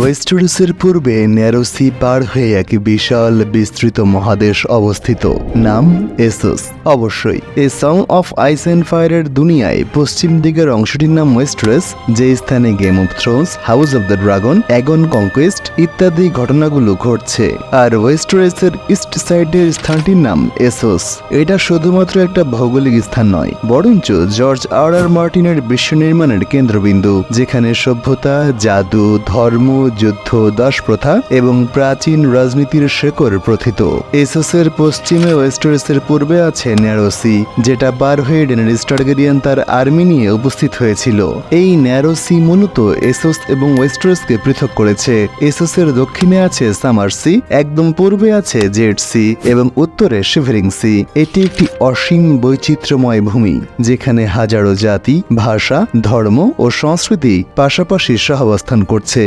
ওয়েস্টারসের পূর্বে ন্যারোসি পার হয়ে এক বিশাল বিস্তৃত মহাদেশ অবস্থিত। নাম এসোস। অবশ্যই, a song of ice and ফায়ারের দুনিয়ায় পশ্চিম দিকের অংশটির নাম ওয়েস্টারেস যে স্থানে game of Thrones, house of the dragon, Aegon conquest ইত্যাদি ঘটনাগুলো ঘটছে। আর ওয়েস্টারেসের ইস্ট সাইডের স্থানটির নাম এসোস। এটা শুধুমাত্র একটা ভৌগোলিক স্থান নয়, বরঞ্চ জর্জ আর আর মার্টিনের বিশ্ব নির্মাণের কেন্দ্রবিন্দু, যেখানে সভ্যতা, জাদু, ধর্ম যুদ্ধ দাসপ্রথা এবং প্রাচীন রাজনীতির শেকড় প্রথিত। এসোসের পশ্চিমে ওয়েস্টারেসের পূর্বে আছে ন্যারোসি যেটা পার হয়ে ডেনারিস টার্গেরিয়ান তার আর্মি নিয়ে উপস্থিত হয়েছিল। এই ন্যারোসি মূলত এসোস এবং ওয়েস্টারেসকে পৃথক করেছে। এসোসের দক্ষিণে আছে সামারসি একদম পূর্বে আছে জেড সি এবং উত্তরে শিভরিং এটি একটি অসীম বৈচিত্র্যময় ভূমি, যেখানে হাজারো জাতি, ভাষা, ধর্ম ও সংস্কৃতি পাশাপাশি সহাবস্থান করছে।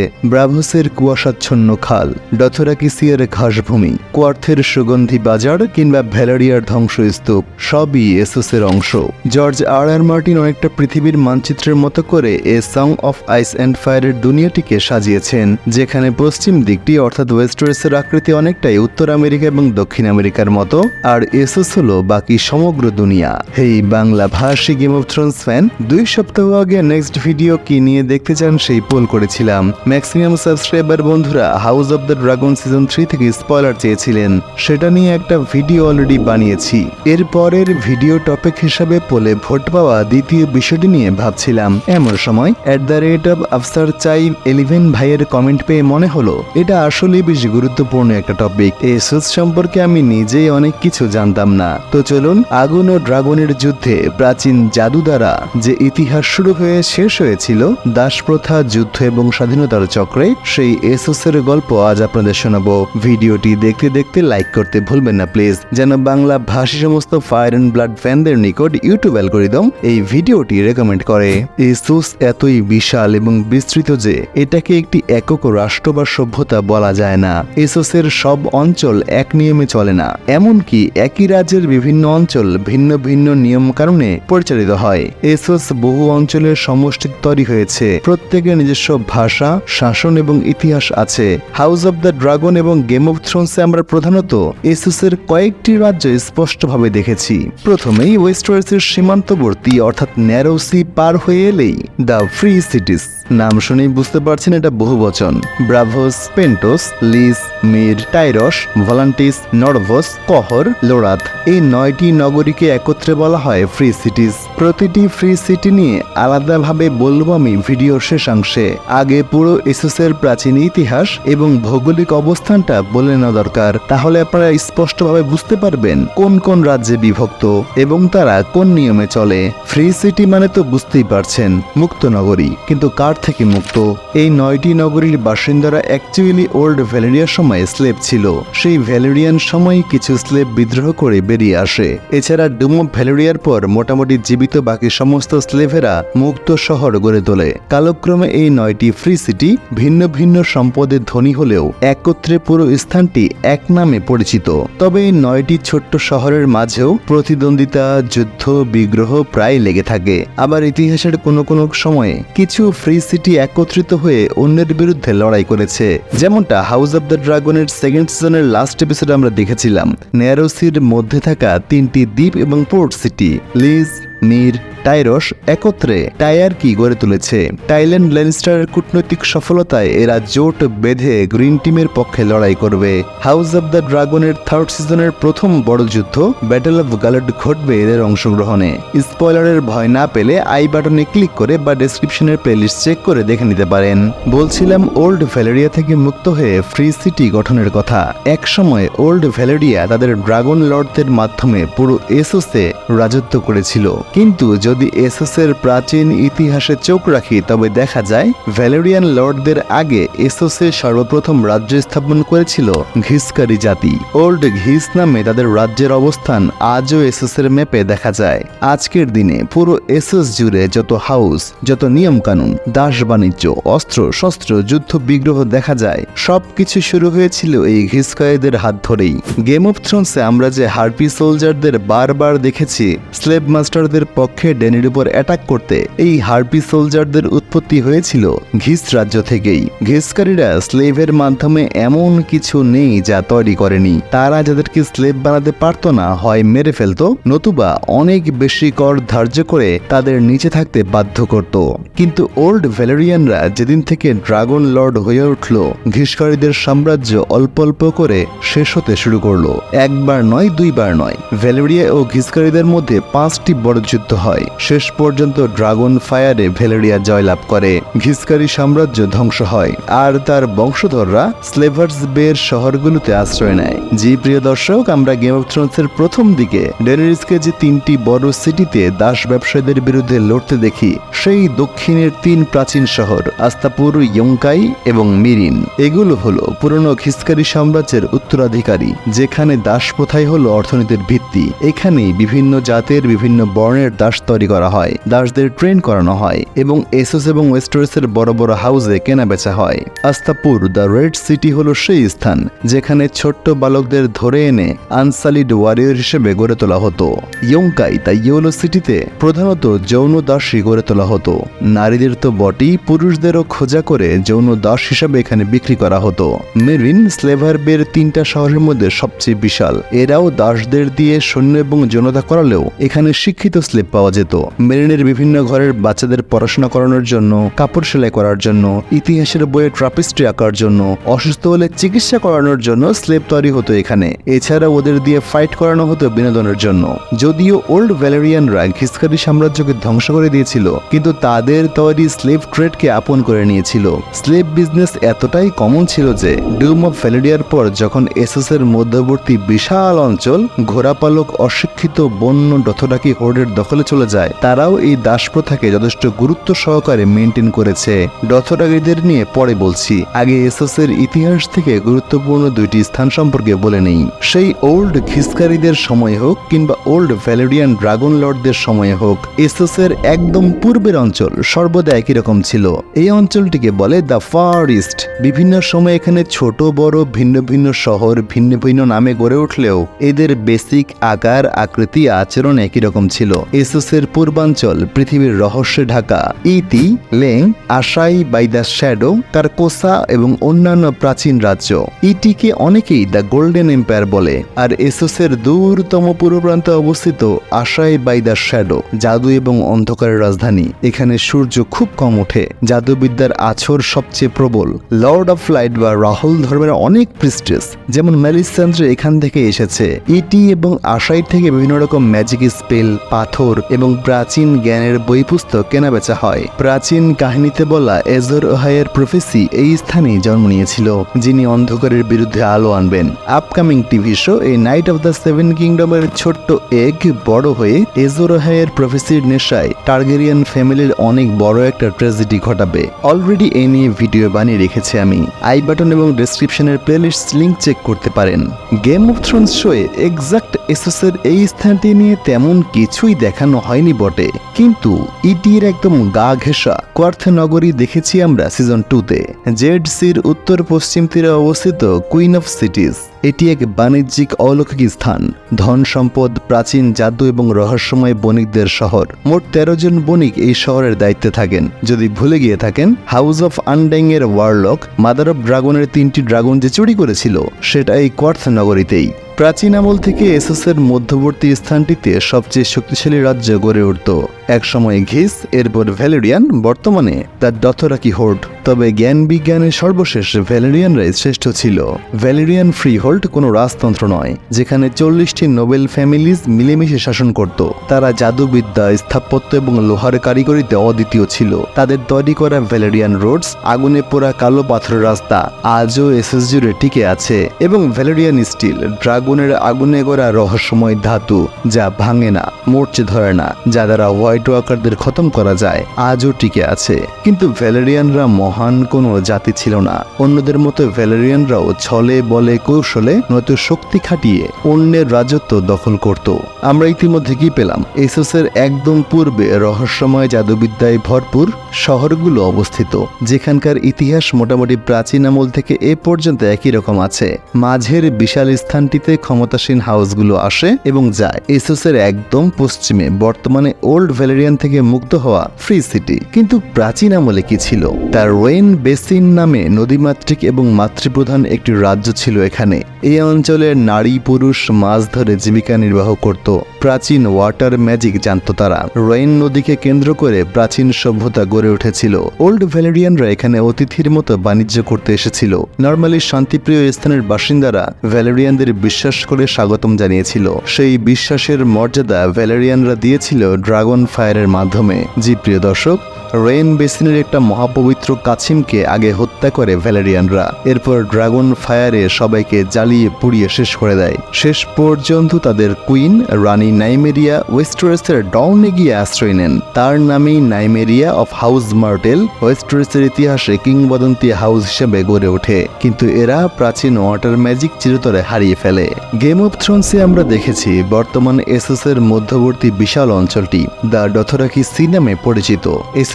ব্রাভোসের কুয়াশাচ্ছন্ন খাল ডথরাকিসিয়ার ঘাসভূমি। কোয়ার্থের সুগন্ধি বাজার কিংবা ভ্যালেরিয়ার ধ্বংসস্তূপ সবই এসোসের অংশ। জর্জ আর আর মার্টিন অনেকটা পৃথিবীর মানচিত্রের মতো করে a song of ice and ফায়ারের দুনিয়াটিকে সাজিয়েছেন, যেখানে পশ্চিম দিকটি অর্থাৎ ওয়েস্টারেসের আকৃতি অনেকটাই উত্তর আমেরিকা এবং দক্ষিণ আমেরিকার মতো, আর এসোস হলো বাকি সমগ্র দুনিয়া। হেই, বাংলা ভাষী গেম অফ থ্রোনস ফ্যান দুই সপ্তাহ আগে নেক্সট ভিডিও কি নিয়ে দেখতে চান সেই পোল করেছিলাম। ম্যাক্সিমাম সাবস্ক্রাইবার বন্ধুরা house of the dragon season three থেকে স্পয়লার চেয়েছিলেন সেটা নিয়ে একটা ভিডিও অলরেডি বানিয়েছি। এর পরের ভিডিও টপিক হিসাবে পোলে ভোট পাওয়া দ্বিতীয় বিষয়টি নিয়ে ভাবছিলাম। এমন সময় অ্যাট দ্য রেট অফ আফসার চাই এলিভেন ভাইয়ের কমেন্ট পেয়ে মনে হলো, এটা আসলেই বেশ গুরুত্বপূর্ণ একটা টপিক এই এসোস সম্পর্কে আমি নিজেই অনেক কিছু জানতাম না। তো চলুন, আগুন ও ড্রাগনের যুদ্ধে প্রাচীন জাদু দ্বারা যে ইতিহাস শুরু হয়ে শেষ হয়েছিল দাসপ্রথা যুদ্ধ এবং স্বাধীনতার চক্রে, সেই এসোসের গল্প আজ আপনাদের শোনাবো। ভিডিওটি দেখতে দেখতে লাইক করতে ভুলবেন না প্লিজ যেন বাংলা ভাষী সমস্ত ফায়ার অ্যান্ড ব্লাড ফ্যানদের নিকট ইউটিউব অ্যালগোরিদম এই ভিডিওটি রেকমেন্ড করে। এই এসোস এতই বিশাল এবং বিস্তৃত যে এটাকে একটি একক রাষ্ট্র বা সভ্যতা বলা যায় না। এসোসের সব অঞ্চল এক নিয়মে চলে না, এমনকি একই রাজ্যের বিভিন্ন অঞ্চল ভিন্ন ভিন্ন নিয়ম কারণে পরিচালিত হয়। এসোস বহু অঞ্চলের সমষ্টি তৈরি হয়েছে। প্রত্যেকের নিজস্ব ভাষা, শাসন এবং ইতিহাস আছে। হাউস অব দ্য ড্রাগন এবং গেম অফ থ্রোনসে আমরা প্রধানত এসুসের কয়েকটি রাজ্য স্পষ্টভাবে দেখেছি। প্রথমেই ওয়েস্টার্সের সীমান্তবর্তী, অর্থাৎ ন্যারোসি পার হয়ে এলেই দ্য ফ্রি সিটিস। নাম শুনেই বুঝতে পারছেন এটা বহু বচন। ব্রাভোস, পেন্টোস, লিস, মির, টাইরস, ভলান্টিস, নরভোস, কহর লোরাত এই নয়টি নগরীকে একত্রে বলা হয় ফ্রি সিটিজ। প্রতিটি ফ্রি সিটি নিয়ে আলাদাভাবে বলব আমি ভিডিওর শেষাংশে। আগে পুরো এসোসের প্রাচীন ইতিহাস এবং ভৌগোলিক অবস্থানটা বলে নেওয়া দরকার। তাহলে আপনারা স্পষ্টভাবে বুঝতে পারবেন কোন কোন রাজ্যে বিভক্ত এবং তারা কোন নিয়মে চলে। ফ্রি সিটি মানে তো বুঝতেই পারছেন, মুক্ত নগরী। কিন্তু কার থেকে মুক্ত। এই নয়টি নগরীর বাসিন্দারা অ্যাকচুয়ালি ওল্ড ভ্যালেরিয়ার সময় স্লেভ ছিল। সেই ভ্যালেরিয়ান সময় কিছু স্লেভ বিদ্রোহ করে বেরিয়ে আসে। এছাড়া ডুমো ভ্যালেরিয়ার পর মোটামুটি জীবিত বাকি সমস্ত স্লেভেরা মুক্ত শহর গড়ে তোলে। কালক্রমে এই নয়টি ফ্রি সিটি ভিন্ন ভিন্ন সম্পদের ধনী হলেও একত্রে পুরো স্থানটি এক নামে পরিচিত। তবে এই নয়টি ছোট্ট শহরের মাঝেও প্রতিদ্বন্দ্বিতা, যুদ্ধ, বিগ্রহ প্রায় লেগে থাকে। আবার ইতিহাসের কোনো কোনো সময়ে কিছু ফ্রি সিটি একত্রিত হয়ে অন্যের বিরুদ্ধে লড়াই করেছে। যেমনটা হাউস অব দ্য ড্রাগনের সেকেন্ড সিজনের লাস্ট এপিসোডে আমরা দেখেছিলাম। ন্যারোসির মধ্যে থাকা তিনটি দ্বীপ এবং port city, Lys Myr Tyrosh একত্রে টায়ার কি গড়ে তুলেছে? টাইল্যান্ড ল্যানিস্টারের কূটনৈতিক সফলতায় এরা জোট বেঁধে গ্রিন টিমের পক্ষে লড়াই করবে। হাউস অব দ্য ড্রাগনের থার্ড সিজনের প্রথম বড় যুদ্ধ, ব্যাটেল অফ গালড ঘটবে এদের অংশগ্রহণে। স্পয়লারের ভয় না পেলে আই বাটনে ক্লিক করে বা ডেসক্রিপশনের প্লেলিস্ট চেক করে দেখে নিতে পারেন। বলছিলাম ওল্ড ভ্যালেরিয়া থেকে মুক্ত হয়ে ফ্রি সিটি গঠনের কথা। একসময় ওল্ড ভ্যালেরিয়া তাদের ড্রাগন লর্ডদের মাধ্যমে পুরো এসোসে রাজত্ব করেছিল। কিন্তু যদি এসোসের প্রাচীন ইতিহাসে চোখ রাখি, তবে দেখা যায় ভ্যালেরিয়ান লর্ডদের আগে এসোসে সর্বপ্রথম রাজ্য স্থাপন করেছিল ঘিসকারি জাতি। ওল্ড ঘিস নামে তাদের রাজ্যের অবস্থান আজও এসোসের ম্যাপে দেখা যায়। আজকের দিনে পুরো এসোস জুড়ে যত হাউস, যত নিয়ম কানুন দাস বাণিজ্য, অস্ত্র, শস্ত্র, যুদ্ধ, বিগ্রহ দেখা যায়, সবকিছু শুরু হয়েছিল এই ঘিসকায়েদের হাত ধরেই। গেম অফ থ্রোনসে আমরা যে হার্পি সোলজারদের বারবার দেখেছি স্লেভ মাস্টারদের ঘিসকারীদের পক্ষে ড্যানির উপর অ্যাটাক করতে এই হার্পি সোলজারদের উৎপত্তি হয়েছিল ঘিস রাজ্য থেকেই। ঘিসকারীরা স্লেভের মাধ্যমে এমন কিছু নেই যা তৈরি করেনি। তারা যাদেরকে স্লেভ বানাতে পারত না, হয় মেরে ফেলতো, নতুবা অনেক বেশি কর ধার্য করে তাদের নিচে থাকতে বাধ্য করত। কিন্তু ওল্ড ভ্যালেরিয়ানরা যেদিন থেকে ড্রাগন লর্ড হয়ে উঠল, ঘিসকারীদের সাম্রাজ্য অল্প অল্প করে শেষ হতে শুরু করল। একবার নয়, দুইবার নয়, ভ্যালেরিয়া ও ঘিসকারীদের মধ্যে পাঁচটি বড় যুদ্ধ হয়। শেষ পর্যন্ত ড্রাগন ফায়ারে ভ্যালেরিয়া জয়লাভ করে। ঘিসকারী সাম্রাজ্য ধ্বংস হয়। আর তার বংশধররা স্লেভার্স বের শহরগুলোতে আশ্রয় নেয়। জি, প্রিয় দর্শক, আমরা গেম অফ থ্রোনসের প্রথম দিকে ডেনারিসকে যে তিনটি বড় সিটিতে দাস ব্যবসায়ীদের বিরুদ্ধে লড়তে দেখি, সেই দক্ষিণের তিন প্রাচীন শহর, আস্তাপুর, ইয়ংকাই এবং মিরিন। এগুলো হলো পুরনো খিসকারি সাম্রাজ্যের উত্তরাধিকারী, যেখানে দাস প্রথাই হলো অর্থনীতির ভিত্তি। এখানেই বিভিন্ন জাতের বিভিন্ন বর্ণের দাস তৈরি করা হয়, দাসদের ট্রেন করানো হয় এবং এসোস এবং ওয়েস্টার্সের বড় বড় হাউসে কেনা বেচা হয়। আস্তাপুর, দ্য রেড সিটি হলো সেই স্থান যেখানে ছোট্ট বালকদের ধরে এনে আনসালিড ওয়ারিয়র হিসেবে গড়ে তোলা হতো। ইয়ংকাই তাই ইয়োলো সিটিতে প্রধানত যৌন দাসী গড়ে তোলা হতো। নারীদের তো বটেই পুরুষদেরও খোঁজা করে যৌন দাস হিসাবে এখানে বিক্রি করা হতো। মেরিন স্লেভার বের তিনটা শহরের মধ্যে সবচেয়ে বিশাল। এরাও দাসদের দিয়ে সৈন্য এবং জনতা করালেও এখানে শিক্ষিত স্লেভ পাওয়া যেত। মেরিনের বিভিন্ন ঘরের বাচ্চাদের পড়াশোনা করানোর জন্য, কাপড় সেলাই করার জন্য, ইতিহাসের বইয়ে ট্রাপিস্ট্রি আঁকার জন্য, অসুস্থ হলে চিকিৎসা করানোর জন্য স্লেভ তৈরি হতো এখানে। এছাড়া ওদের দিয়ে ফাইট করানো হতো বিনোদনের জন্য। যদিও ওল্ড ভ্যালেরিয়ানরা ঘিসকারি সাম্রাজ্যকে ধ্বংস করে দিয়েছিল, কিন্তু তাদের তৈরি স্লেভ ট্রেডকে আপন করে নিয়েছিল। স্লেভ বিজনেস এতটাই কমন ছিল যে, ডুম অফ ভ্যালেরিয়ার পর যখন এসএস এর মধ্যবর্তী বিশাল অঞ্চল, ঘোড়াপালক অশিক্ষিত বন্য ডথডাকি হোর্ডের দখলে চলে যায়। তারাও এই দাস প্রথাকে যথেষ্ট গুরুত্ব সহকারে মেনটেন করেছে। ডথডাকিদের নিয়ে পরে বলছি। আগে এসএস এর ইতিহাস থেকে গুরুত্বপূর্ণ দুইটি স্থান সম্পর্কে বলে নেই। সেই ওল্ড খিসকারীদের সময় হোক কিংবা ওল্ড ভ্যালেরিয়ান ড্রাগন লর্ডদের সময় হোক এসএস এর একদম পূর্বের অঞ্চল সর্বদা একই রকম ছিল। এই অঞ্চলটিকে বলে দ্য ফার ইস্ট। বিভিন্ন সময় এখানে ছোট, বড়, ভিন্ন ভিন্ন শহর, ভিন্ন ভিন্ন নামে গড়ে উঠলেও এদের বেসিক আকার, আকৃতি, আচরণ একই রকম ছিল। এসএস এর পূর্বাঞ্চল, পৃথিবীর রহস্যে ঢাকা, ইতি, লেং, আশাই বাই দ্য শ্যাডো, কারকোসা এবং অন্যান্য প্রাচীন রাজ্য। ইটিকে অনেকেই দ্য গোল্ডেন এম্পায়ার বলে, আর এসোসের দূরতম পূর্ব প্রান্তে অবস্থিত আশাই বাই দ্য শ্যাডো, জাদু এবং অন্ধকারের রাজধানী। এখানে সূর্য খুব কম ওঠে। জাদুবিদ্যার আছর সবচেয়ে প্রবল। লর্ড অফ লাইট বা রাহুল ধর্মের অনেক প্রিস্টেস, যেমন ম্যালিসচন্দ্র এখান থেকে এসেছে। ইটি এবং আশাই থেকে বিভিন্ন রকম ম্যাজিক স্পেল, পাথর এবং প্রাচীন জ্ঞানের বই পুস্তক কেনাবেচা হয়। প্রাচীন কাহিনীতে বলা এজর ওহাইয়ের প্রফেসি এই স্থানেই জন্ম নিয়েছিল, যিনি অন্ধকারের বিরুদ্ধে আলো আনবেন। আপকামিং টিভি শো এই নাইট অফ দ্য সেভেন কিংডমের ছোট্ট এগ বড় হয়ে এজর ওহাইয়ের প্রফেসির নেশায় টার্গেরিয়ান ফ্যামিলির অনেক বড় একটা ট্র্যাজেডি ঘটাবে। অলরেডি এ নিয়ে ভিডিও বানিয়ে রেখেছি আমি। আই বাটন এবং ডেসক্রিপশনের প্লেলিস্ট লিংক চেক করতে পারেন। গেম অফ থ্রোনস শোয়ে এক্সাক্ট এসোসের এই স্থানটি নিয়ে তেমন কিছুই দেখানো হয়নি বটে। কিন্তু ইটির একদম গা ঘেঁষা কোয়ার্থ নগরী দেখেছি আমরা সিজন টুতে জেড সির উত্তর পশ্চিম তীরে অবস্থিত কুইন অফ সিটিজ এটি এক বাণিজ্যিক অলৌকিক স্থান। ধন সম্পদ, প্রাচীন জাদু এবং রহস্যময় বণিকদের শহর। মোট তেরো জন বণিক এই শহরের দায়িত্বে থাকেন। যদি ভুলে গিয়ে থাকেন হাউস অফ আনড্যাং এর ওয়ারলক মাদার অফ ড্রাগনের তিনটি ড্রাগন যে চুরি করেছিল, সেটা এই কোয়ার্থ নগরীতেই প্রাচীন আমল থেকে এসএসের মধ্যবর্তী স্থানটিতে সবচেয়ে শক্তিশালী রাজ্য গড়ে উঠত। একসময় ঘিস এরপর ভ্যালেরিয়ান, বর্তমানে তার দথরাকি হোর্ড। তবে জ্ঞান বিজ্ঞানের সর্বশেষ ভ্যালেরিয়ানরাই শ্রেষ্ঠ ছিল। ভ্যালেরিয়ান ফ্রি হোল্ড কোনো রাজতন্ত্র নয়, যেখানে চল্লিশটি নোবেল ফ্যামিলিজ মিলেমিশে শাসন করত। তারা জাদুবিদ্যা, স্থাপত্য এবং লোহার কারিগরিতে অদ্বিতীয় ছিল। তাদের তৈরি করা ভ্যালেরিয়ান রোডস আগুনে পোড়া কালো পাথরের রাস্তা আজও এসএস জুড়ে টিকে আছে এবং ভ্যালেরিয়ান স্টিল, ড্রাগনের আগুনে গড়া রহস্যময় ধাতু যা ভাঙে না, মরচে ধরে না, যা দ্বারা হোয়াইট ওয়াকারদের খতম করা যায়, আজও টিকে আছে। কিন্তু ভ্যালেরিয়ানরা মহা মহান কোনো জাতি ছিল না। অন্যদের মতো ভ্যালেরিয়ানরাও ছলে, বলে, কৌশলে নয়তো শক্তি খাটিয়ে অন্যের রাজত্ব দখল করত। আমরা ইতিমধ্যে কি পেলাম? এসোসের একদম পূর্বে রহস্যময় জাদুবিদ্যায় ভরপুর শহরগুলো অবস্থিত, যেখানকার ইতিহাস মোটামুটি প্রাচীন আমল থেকে এ পর্যন্ত একই রকম আছে। মাঝের বিশাল স্থানটিতে ক্ষমতাসীন হাউসগুলো আসে এবং যায়। এসোসের একদম পশ্চিমে, বর্তমানে ওল্ড ভ্যালেরিয়ান থেকে মুক্ত হওয়া ফ্রি সিটি। কিন্তু প্রাচীন আমলে কি ছিল? তার ওয়েন বেসিন নামে নদীমাতৃক এবং মাতৃপ্রধান একটি রাজ্য ছিল এখানে। এই অঞ্চলের নারী পুরুষ মাছ ধরে জীবিকা নির্বাহ করত। প্রাচীন ওয়াটার ম্যাজিক জানত তারা। রোয়েন নদীকে কেন্দ্র করে প্রাচীন সভ্যতা গড়ে উঠেছিল। ওল্ড ভ্যালেরিয়ানরা এখানে অতিথির মতো বাণিজ্য করতে এসেছিল। নর্মালি শান্তিপ্রিয় স্থানের বাসিন্দারা ভ্যালেরিয়ানদের বিশ্বাস করে স্বাগতম জানিয়েছিল। সেই বিশ্বাসের মর্যাদা ভ্যালেরিয়ানরা দিয়েছিল ড্রাগন ফায়ারের মাধ্যমে। জি, প্রিয় দর্শক রেইন বেসিনের একটা মহাপবিত্র কাছিমকে আগে হত্যা করে ভ্যালেরিয়ানরা। এরপর ড্রাগন ফায়ারে সবাইকে জ্বালিয়ে পুড়িয়ে শেষ করে দেয়। শেষ পর্যন্ত তাদের কুইন, রানী নাইমেরিয়া ওয়েস্টারেসের ডাউনে গিয়ে আশ্রয় নেন। তার নামেই নাইমেরিয়া অফ হাউস মার্টেল ওয়েস্টারেসের ইতিহাসে কিংবদন্তি হাউস হিসেবে গড়ে ওঠে। কিন্তু এরা প্রাচীন ওয়াটার ম্যাজিক চিরতরে হারিয়ে ফেলে। গেম অফ থ্রোনসে আমরা দেখেছি বর্তমান এসএসের মধ্যবর্তী বিশাল অঞ্চলটি, দ্য ডথরাকি সি নামে পরিচিত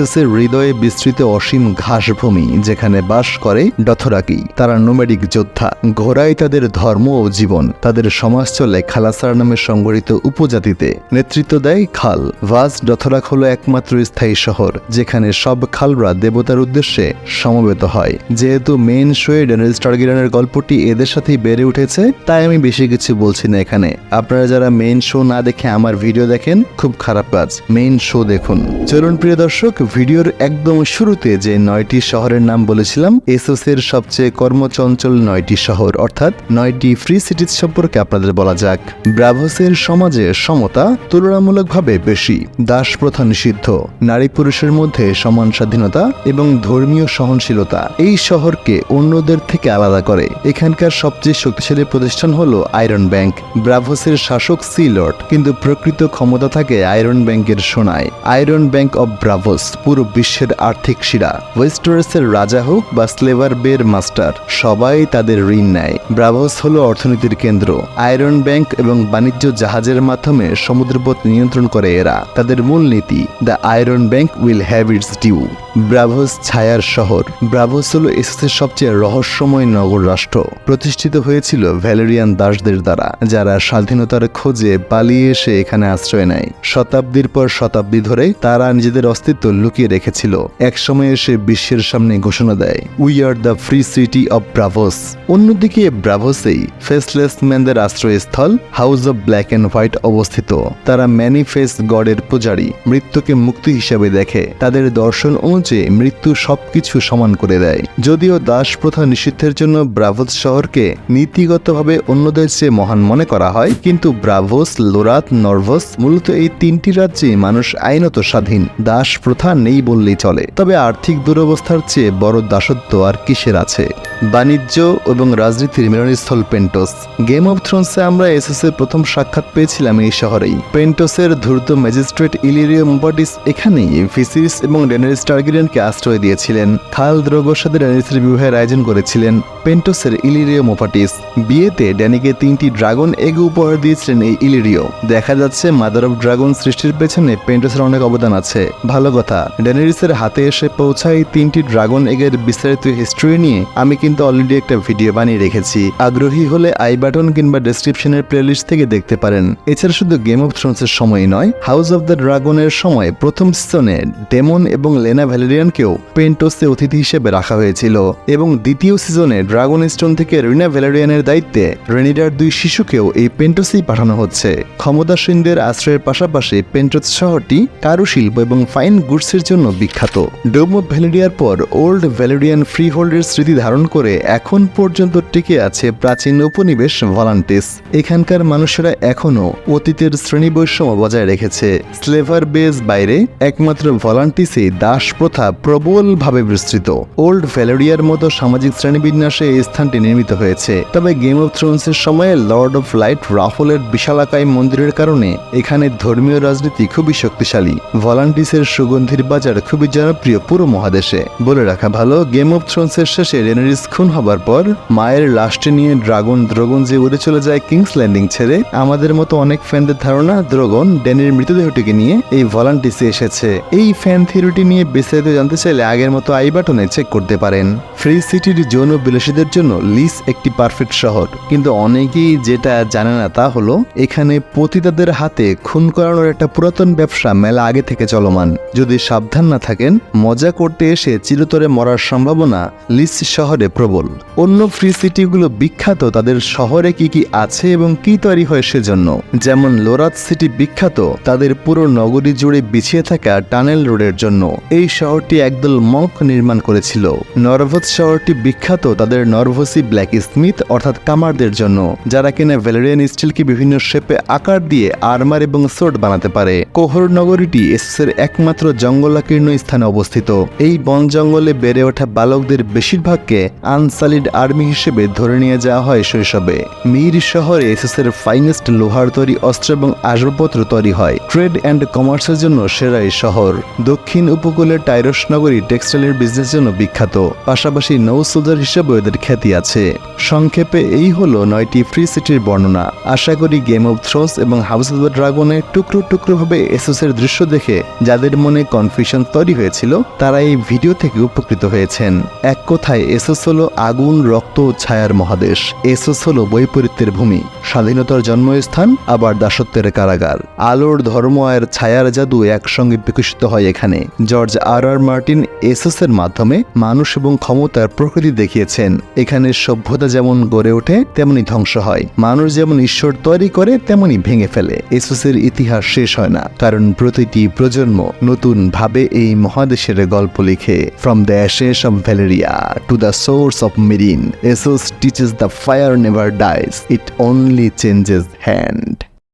এসএসের হৃদয়ে বিস্তৃত অসীম ঘাসভূমি, যেখানে বাস করে ডথরাকি। তারা নোমেডিক যোদ্ধা। ঘোড়ায় তাদের ধর্ম ও জীবন, তাদের সমাজ চলে খালাসার নামে সংগঠিত উপজাতিতে। নেতৃত্ব দেয় খাল। ভাস ডথরাক হলো একমাত্র স্থায়ী শহর, যেখানে সব খালরা দেবতার উদ্দেশ্যে সমবেত হয়। যেহেতু মেন শোয়ে ড্যানিয়েল স্টারগিরানের গল্পটি এদের সাথেই বেড়ে উঠেছে, তাই আমি বেশি কিছু বলছি না এখানে। আপনারা যারা মেইন শো না দেখে আমার ভিডিও দেখেন, খুব খারাপ কাজ। মেইন শো দেখুন। চলুন প্রিয় দর্শক ভিডিওর একদম শুরুতে যে নয়টি শহরের নাম বলেছিলাম, এসোসের সবচেয়ে কর্মচঞ্চল নয়টি শহর, অর্থাৎ নয়টি ফ্রি সিটিজ সম্পর্কে আপনাদের বলা যাক। ব্রাভোসের সমাজে সমতা তুলনামূলকভাবে বেশি, দাস প্রথা নিষিদ্ধ, নারী পুরুষের মধ্যে সমান স্বাধীনতা এবং ধর্মীয় সহনশীলতা, এই শহরকে অন্যদের থেকে আলাদা করে। এখানকার সবচেয়ে শক্তিশালী প্রতিষ্ঠান হল আয়রন ব্যাংক ব্রাভোসের শাসক সিলট কিন্তু প্রকৃত ক্ষমতা থাকে আয়রন ব্যাংকের সোনায়। আয়রন ব্যাংক অব ব্রাভোস পুরো বিশ্বের আর্থিক শিরা। ওয়েস্টারেসের রাজা হোক বা স্লেভার বের মাস্টার সবাই তাদের ঋণ নেয়। ব্রাভস হলো অর্থনীতির কেন্দ্র। আয়রন ব্যাংক এবং বাণিজ্য জাহাজের মাধ্যমে সমুদ্রপথ নিয়ন্ত্রণ করে এরা। তাদের মূল নীতি the iron bank will have its due Braavos ছায়ার শহর। ব্রাভোস হল এসএসের সবচেয়ে রহস্যময় নগর রাষ্ট্র। প্রতিষ্ঠিত হয়েছিল ভ্যালেরিয়ান দাসদের দ্বারা, যারা স্বাধীনতার খোঁজে পালিয়ে এসে এখানে আশ্রয় নেয়। শতাব্দীর পর শতাব্দী ধরে তারা নিজেদের অস্তিত্ব লুকিয়ে রেখেছিল। একসময় এসে বিশ্বের সামনে ঘোষণা দেয় we are the free city of Braavos অন্যদিকে ব্রাভোসেই ফেসলেস ম্যানদের আশ্রয়স্থল house of black and white অবস্থিত। তারা ম্যানিফেস্ট গডের পূজারী, মৃত্যুকে মুক্তি হিসাবে দেখে। তাদের দর্শন অনুযায়ী মৃত্যু সবকিছু সমান করে দেয়। যদিও দাস প্রথা নিষিদ্ধের জন্য ব্রাভোস শহরকে নীতিগতভাবে অন্যদের চেয়ে মহান মনে করা হয়, কিন্তু ব্রাভোস, লোরাত, নর্ভস মূলত এই তিনটি রাজ্যে মানুষ আইনত স্বাধীন। দাস প্রথা নেই বললেই চলে। তবে আর্থিক দুরবস্থার চেয়ে বড় দাসত্ব আর কিসের আছে? বাণিজ্য এবং রাজনীতির মিলনস্থল পেন্টোস। গেম অফ থ্রোনসে আমরা এসএস এর প্রথম সাক্ষাৎ পেয়েছিলাম এই শহরেই। পেন্টোসের ধূর্ত ম্যাজিস্ট্রেট ইলিরিও মোবাটিস এখানেই ফিসিরিস এবং ডেনারিস টার্গেরিয়ানকে আশ্রয় দিয়েছিলেন। খাল দ্রগোর সাথে ড্যানিসের বিবাহের আয়োজন করেছিলেন পেন্টোসের ইলিরিও মোপাটিস বিয়েতে ড্যানিকে তিনটি ড্রাগন এগ উপহার দিয়েছিলেন এই ইলিরিও। দেখা যাচ্ছে মাদার অফ ড্রাগন সৃষ্টির পেছনে পেন্টোসের অনেক অবদান আছে। ভালো কথা ড্যানারিসের হাতে এসে পৌঁছায় তিনটি ড্রাগন এগের বিস্তারিত হিস্ট্রি নিয়ে আমি কিন্তু অলরেডি একটা ভিডিও বানিয়ে রেখেছি। আগ্রহী হলে আই বাটন কিংবা ডেসক্রিপশনের প্লেলিস্ট থেকে দেখতে পারেন। এছাড়া শুধু গেম অফ থ্রোনসের সময় নয় হাউস অফ দ্য ড্রাগনের সময় প্রথম সিজনে ডেমন এবং লেনা ভ্যালেরিয়ানকেও পেন্টোসে অতিথি হিসেবে রাখা হয়েছিল। এবং দ্বিতীয় সিজনে ড্রাগন স্টোন থেকে রিনা ভ্যালেরিয়ানের দায়িত্বে রেনিডার দুই শিশুকেও এই পেন্টোসেই পাঠানো হচ্ছে। ক্ষমতাসীনদের আশ্রয়ের পাশাপাশি পেন্টোস শহরটি কারুশিল্প এবং ফাইন গুডসের জন্য বিখ্যাত। ডোম অফ ভ্যালেরিয়ার পর ওল্ড ভ্যালেরিয়ান ফ্রি হোল্ডের স্মৃতি ধারণ করে এখন পর্যন্ত টিকে আছে প্রাচীন উপনিবেশ ভলান্টিস। এখানকার মানুষেরা এখনও অতীতের শ্রেণি বৈষম্য বজায় রেখেছে। স্লেভার বেস বাইরে একমাত্র ভলান্টিসে দাস প্রথা প্রবলভাবে বিস্তৃত। ওল্ড ভ্যালেরিয়ার মতো সামাজিক শ্রেণীবিন্যাসে এই স্থানটি নির্মিত হয়েছে। তবে গেম অফ থ্রোনসের সময়ে লর্ড অফ লাইট রাফলের বিশালাকায় মন্দিরের কারণে এখানে ধর্মীয় রাজনীতি খুবই শক্তিশালী। ভলান্টিসের সুগন্ধির বাজার খুবই জনপ্রিয় পুরো মহাদেশে। বলে রাখা ভালো গেম অফ থ্রোনসের শেষে রেনারিস খুন হবার পর মায়ের লাশটি নিয়ে ড্রাগন দ্রগন যে উড়ে চলে যায় কিংস ল্যান্ডিং ছেড়ে, আমাদের মতো অনেক ফ্যানদের ধারণা দ্রগন ড্যানির মৃতদেহটিকে নিয়ে এই ভলান্টিসে এসেছে। এই ফ্যান থিওরিটি নিয়ে বিস্তারিত জানতে চাইলে আগের মতো আই বাটনে চেক করতে পারেন। ফ্রি সিটির যৌন বিলাসীদের জন্য লিস একটি পারফেক্ট শহর, কিন্তু অনেকেই যেটা জানে না তা হলো, এখানে পতিতাদের হাতে খুন করানোর একটা পুরাতন ব্যবসা মেলা আগে থেকে চলমান। যদি সাবধান না থাকেন, মজা করতে এসে চিরতরে মরার সম্ভাবনা লিস শহরে প্রবল। অন্য ফ্রি সিটিগুলো বিখ্যাত, তাদের শহরে কি কি আছে এবং কি তৈরি হয় সেজন্য। যেমন লোরাত সিটি বিখ্যাত, তাদের পুরো নগরী জুড়ে বিছিয়ে থাকা টানেল রোডের জন্য। এই শহরটি একদল মঙ্ক নির্মাণ করেছিল। নরভস শহরটি বিখ্যাত, তাদের নরভসি ব্ল্যাক স্মিথ অর্থাৎ কামারদের জন্য, যারা কিনা ভ্যালেরিয়ান স্টিলকে বিভিন্ন শেপে আকার দিয়ে আর্মার এবং সোট বানাতে পারে। কোহর নগরীটি এসেসের একমাত্র জঙ্গলাকীর্ণ স্থানে অবস্থিত। এই বন জঙ্গলে বেড়ে ওঠা বালকদের বেশিরভাগকে আনসালিড আর্মি হিসেবে ধরে নিয়ে যাওয়া হয় শৈশবে। মির শহরে এসএসের ফাইনেস্ট লোহার তৈরি অস্ত্র এবং আসবাবপত্র তৈরি হয়। ট্রেড অ্যান্ড কমার্সের জন্য সেরা এই শহর। দক্ষিণ উপকূলের টাইরস নগরী টেক্সটাইলের বিজনেস জন্য বিখ্যাত। পাশাপাশি নৌ সোজার হিসেবে এদের খ্যাতি আছে। সংক্ষেপে, এই হলো নয়টি ফ্রি সিটির বর্ণনা। আশা করি গেম অব থ্রোস এবং হাউস অফ দ্য ড্রাগনে টুকরো টুকরো ভাবে এসোসের দৃশ্য দেখে যাদের মনে কনফিউশন তৈরি হয়েছিল, তারা এই ভিডিও থেকে উপকৃত হয়েছেন। এক কথায় এসোস হলো আগুন, রক্ত ছায়ার মহাদেশ। এসোস হলো বৈপরীত্যের ভূমি। স্বাধীনতার জন্মস্থান, আবার দাসত্বের কারাগার। আলোর ধর্ম আর ছায়ার জাদু একসঙ্গে বিকশিত হয় এখানে। জর্জ আর আর মার্টিন এসোসের মাধ্যমে মানুষ এবং ক্ষমতার প্রকৃতি দেখিয়েছেন। এখানে সভ্যতা যেমন গড়ে ওঠে, তেমনি ধ্বংস হয়। মানুষ যেমন ঈশ্বর তৈরি করে, তেমনি ভেঙে ফেলে। এসোসের ইতিহাস শেষ হয় না। কারণ প্রতিটি প্রজন্ম নতুন ভাবে এই মহাদেশের গল্প লিখে। From the ashes of Valyria to the source of marine. Asos teaches the fire never dies, it only changes hand.